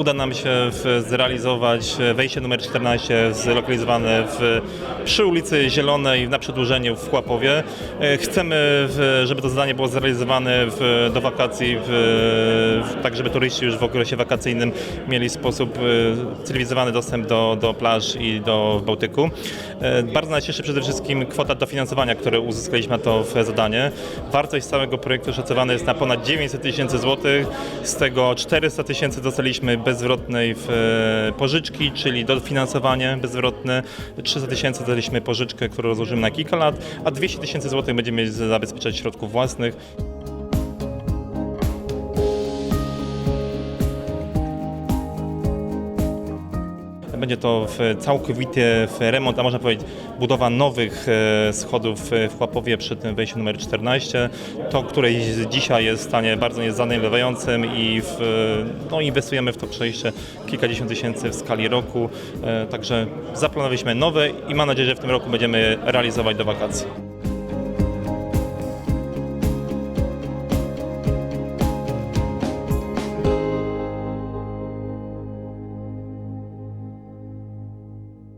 uda nam się zrealizować wejście numer 14 zlokalizowane w, przy ulicy Zielonej na przedłużeniu w Chłapowie. E, Chcemy, żeby to zadanie było zrealizowane w, do wakacji, w, tak żeby turyści już w okresie wakacyjnym mieli sposób e, cywilizowany dostęp do, do plaż i do Bałtyku. E, Bardzo nas cieszy przede wszystkim kwota dofinansowania, które uzyskaliśmy na to zadanie. Wartość całego projektu szacowana jest na ponad 900 tysięcy złotych, z tego 400 tysięcy dostaliśmy bezzwrotnej e, pożyczki, czyli dofinansowanie bezzwrotne, 300 tysięcy dostaliśmy pożyczkę, którą rozłożymy na kilka lat, a 200 tysięcy złotych będziemy zabezpieczać środków własnych. Będzie to w remont, a można powiedzieć budowa nowych e, schodów w Chłapowie przy tym wejściu numer 14. To, które dzisiaj jest w stanie bardzo niezanelewającym i w, no, inwestujemy w to przejście kilkadziesiąt tysięcy w skali roku. E, Także zaplanowaliśmy nowe i mam nadzieję, że w tym roku będziemy realizować do wakacji.